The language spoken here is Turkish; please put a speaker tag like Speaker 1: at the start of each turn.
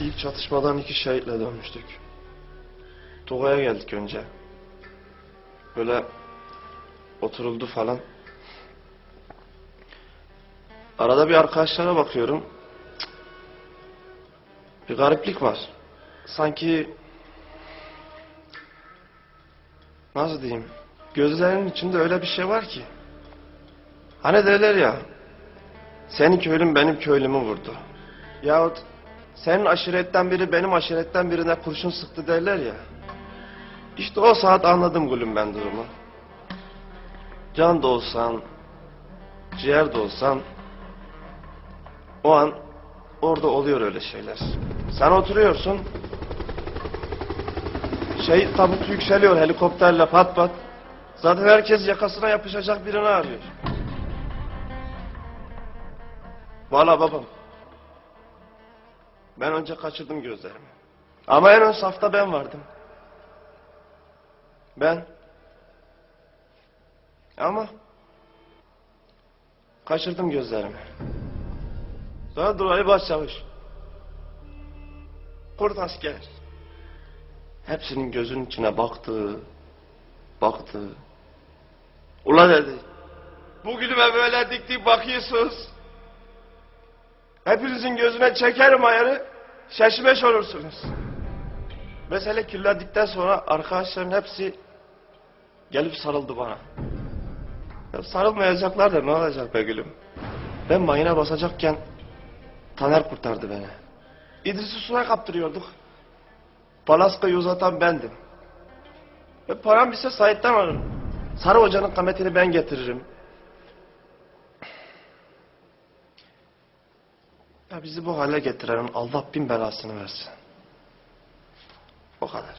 Speaker 1: İlk çatışmadan iki şehitle dönmüştük. Tugay'a geldik önce. Böyle oturuldu falan. Arada bir arkadaşlara bakıyorum. Bir gariplik var. Sanki nasıl diyeyim? Gözlerinin içinde öyle bir şey var ki. Hani derler ya. Senin köylün benim köylümü vurdu. Yahut senin aşiretten biri benim aşiretten birine kurşun sıktı derler ya. İşte o saat anladım gülüm ben durumu. Can da olsan, ciğer de olsan, o an orada oluyor öyle şeyler. Sen oturuyorsun, şey tabut yükseliyor helikopterle pat pat. Zaten herkes yakasına yapışacak birini arıyor. Valla babam. Ben önce kaçırdım gözlerimi. Ama en ön safta ben vardım. Ben. Ama kaçırdım gözlerimi. Sonra durayı başçavuş. Kurt asker. Hepsinin gözünün içine baktı. Baktı. Ula dedi. Bu gülüme böyle dik dik bakıyorsunuz. Hepinizin gözüne çekerim ayarı. Şaşıbeş olursunuz. Mesele kirledikten sonra arkadaşların hepsi gelip sarıldı bana. Ya sarılmayacaklar da ne olacak be gülüm. Ben mayına basacakken Taner kurtardı beni. İdris'i suya kaptırıyorduk. Palaskayı uzatan bendim. Ve param bitse Sait'ten alırım. Sarı hocanın kametini ben getiririm. Ya bizi bu hale getirenin Allah bin belasını versin. O kadar.